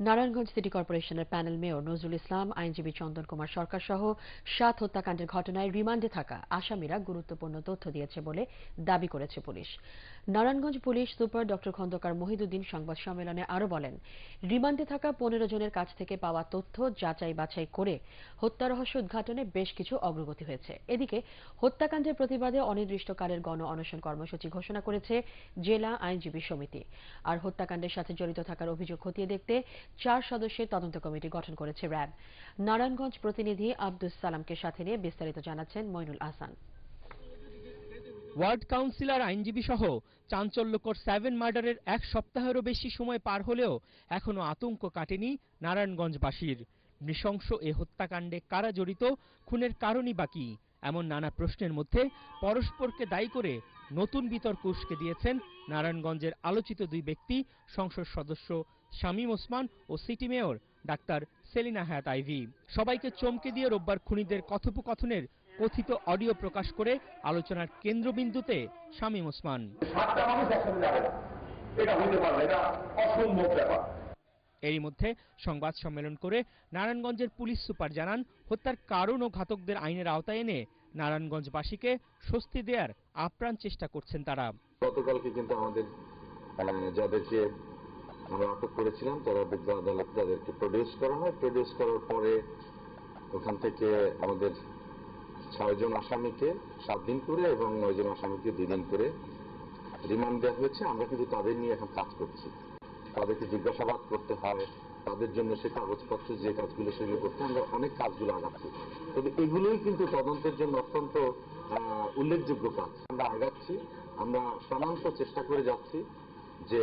Narayanganj city কর্পোরেশনের panel mayor Nazrul Islam, আইনজীবী চন্দন কুমার সরকার সহ সাত হত্যাকাণ্ডের ঘটনায় রিমান্ডে থাকা আসামিরা গুরুত্বপূর্ণ তথ্য দিয়েছে বলে দাবি করেছে police. Narayanganj police super doctor Khandakar Mohiuddin সংবাদ সম্মেলনে আরও বলেন, রিমান্ডে থাকা পনেরো জনের কাছ থেকে পাওয়া তথ্য যাচাই বাছাই করে হত্যা রহস্য উদ্ঘাটনে বেশ কিছু অগ্রগতি হয়েছে। এদিকে হত্যাকাণ্ডের প্রতিবাদে অনির্দিষ্টকালের গণ অনশন কর্মসূচি ঘোষণা করেছে জেলা আইনজীবী সমিতি। আর হত্যাকাণ্ডের সাথে জড়িত থাকার অভিযোগ খতিয়ে দেখতে চার সদস্যের তদন্ত কমিটি গঠন করেছে র্যাব। নারায়ণগঞ্জ প্রতিনিধি আব্দুস সালামকে সাথে নিয়ে বিস্তারিত জানাচ্ছেন মইনুল আহসান। ওয়ার্ড কাউন্সিলর, আইনজীবী সহ চাঞ্চল্যকর সেভেন মার্ডারের এক সপ্তাহেরও বেশি সময় পার হলেও এখনও আতঙ্ক কাটেনি নারায়ণগঞ্জবাসীর। নৃশংস এ হত্যাকাণ্ডে কারা জড়িত, খুনের কারণই বাকি এমন নানা প্রশ্নের মধ্যে পরস্পরকে দায়ী করে নতুন বিতর্ক উস্কে দিয়েছেন নারায়ণগঞ্জের আলোচিত দুই ব্যক্তি সংসদ সদস্য শামীম ওসমান ও city mayor doctor Selina Hayat Ivy. সবাইকে চমকে দিয়ে রোববার খুনিদের কথোপকথনের কথিত অডিও প্রকাশ করে আলোচনার কেন্দ্রবিন্দুতে শামীম ওসমান। এরই মধ্যে সংবাদ সম্মেলন করে নারায়ণগঞ্জের পুলিশ সুপার জানান হত্যার কারণ ও ঘাতকদের আইনের আওতায় এনে নারায়ণগঞ্জবাসীকে স্বস্তি দেওয়ার আপ্রাণ চেষ্টা করছেন তারা। গতকালকে কিন্তু আমাদের যাদেরকে আমরা আটক করেছিলাম, তারা বিজ্ঞ আদালত তাদেরকে প্রডিউস করা হয়। প্রডিউস করার পরে ওখান থেকে আমাদের ছয়জন আসামিকে সাত দিন করে এবং নয়জন আসামিকে দুই দিন করে রিমান্ড দেওয়া হয়েছে। আমরা কিন্তু তাদের নিয়ে এখন কাজ করছি। তাদেরকে জিজ্ঞাসাবাদ করতে হয়। তাদের জন্য সে কাগজপত্র যে কাজগুলো সেগুলো করতে, আমরা অনেক কাজগুলো আগাচ্ছি। তবে এগুলোই কিন্তু তদন্তের জন্য অত্যন্ত উল্লেখযোগ্য কাজ। আমরা আগাচ্ছি, আমরা সমান্ত চেষ্টা করে যাচ্ছি যে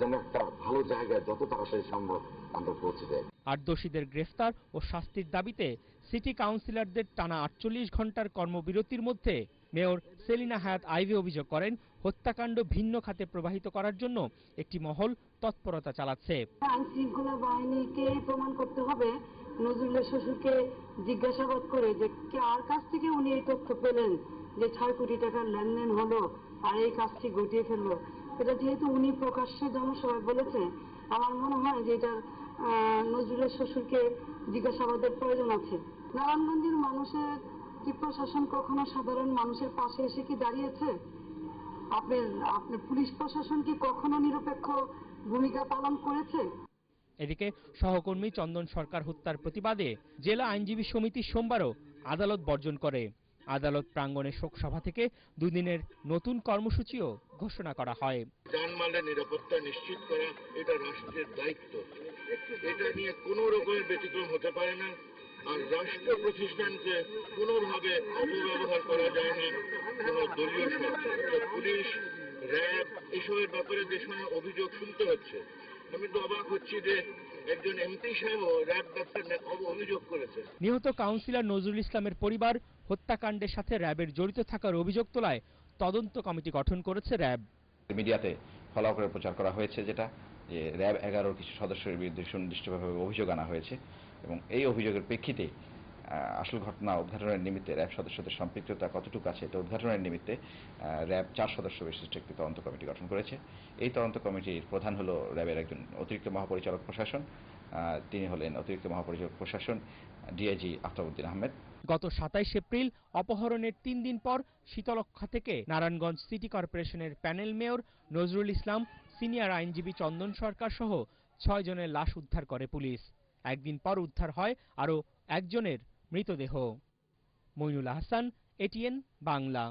যেন একটা ভালো জায়গায় যত তাড়াতাড়ি সম্ভব আমরা পৌঁছে দেয় আর দোষীদের গ্রেফতার ও শাস্তির দাবিতে সিটি কাউন্সিলরদের টানা আটচল্লিশ ঘণ্টার কর্মবিরতির মধ্যে মেয়র সেলিনা হায়াত আইভি অভিযোগ করেন হত্যাকাণ্ড ভিন্ন খাতে প্রবাহিত করার জন্য একটি মহল তৎপরতা চালাচ্ছে। আইন শৃঙ্খলা বাহিনীকে প্রমাণ করতে হবে। নজরুলের শ্বশুরকে জিজ্ঞাসাবাদ করে যে কার কাছ থেকে উনি এই তথ্য পেলেন যে ছয় কোটি টাকার লেনদেন হলো আর এই কাজটি ঘটিয়ে ফেলল। এটা যেহেতু উনি প্রকাশ্যে জনসভায় বলেছে আমার মনে হয় যে এটা নজরুলের শ্বশুরকে জিজ্ঞাসাবাদের প্রয়োজন আছে। নারায়ণগঞ্জের মানুষের কি প্রশাসন কখনো সাধারণ মানুষের পাশে এসে কি দাঁড়িয়েছে? আপনার আপনার পুলিশ প্রশাসন কি কখনো নিরপেক্ষ ভূমিকা পালন করেছে? এদিকে সহকর্মী চন্দন সরকার হত্যার প্রতিবাদে জেলা আইনজীবী সমিতি সোমবারও আদালত বর্জন করে। আদালত প্রাঙ্গণে শোকসভা থেকে দুদিনের নতুন কর্মসূচিও ঘোষণা করা হয়। জানমালের নিরাপত্তা নিশ্চিত করা এটা রাষ্ট্রের দায়িত্ব। এটা নিয়ে কোনো রকমের ব্যতিক্রম হতে পারে না। আর রাষ্ট্র প্রতিষ্ঠানকে কোনোভাবে অপব্যবহার করা যায় না দলীয় স্বার্থে তো পুলিশ র্যাব এসবের ব্যাপারে যে সময় অভিযোগ শুনতে হচ্ছে আমি তো অবাক হচ্ছি যে একজন এমপি সাহেবও র্যাব ব্যাপারে অভিযোগ করেছে। নিহত কাউন্সিলর নজরুল ইসলামের পরিবার হত্যাকাণ্ডের সাথে র্যাবের জড়িত থাকার অভিযোগ তোলায় তদন্ত কমিটি গঠন করেছে র্যাব। মিডিয়াতে ফলো করে প্রচার করা হয়েছে যেটা যে র্যাব এগারোর কিছু সদস্যের বিরুদ্ধে সুনির্দিষ্টভাবে অভিযোগ আনা হয়েছে এবং এই অভিযোগের প্রেক্ষিতে আসল ঘটনা উদ্ঘাটনের নিমিত্তে র্যাব সদস্যদের সম্পৃক্ততা কতটুকু আছে এটা উদ্ঘাটনের নিমিত্তে র্যাব চার সদস্য বিশিষ্ট একটি তদন্ত কমিটি গঠন করেছে। এই তদন্ত কমিটির প্রধান হলো র্যাবের একজন অতিরিক্ত মহাপরিচালক প্রশাসন তিনি হলেন অতিরিক্ত মহাপরিচালক প্রশাসন, ডিআইজি আফতাবউদ্দিন আহমেদ। গত সাতাইশ এপ্রিল অপহরণের তিন দিন পর শীতলক্ষা থেকে নারায়ণগঞ্জ সিটি কর্পোরেশনের panel mayor Nazrul Islam, senior আইনজীবী চন্দন সরকার সহ ছয় জনের লাশ উদ্ধার করে পুলিশ। একদিন পর উদ্ধার হয় আরও একজনের মৃতদেহ। মইনুল আহসান এটিএন বাংলা।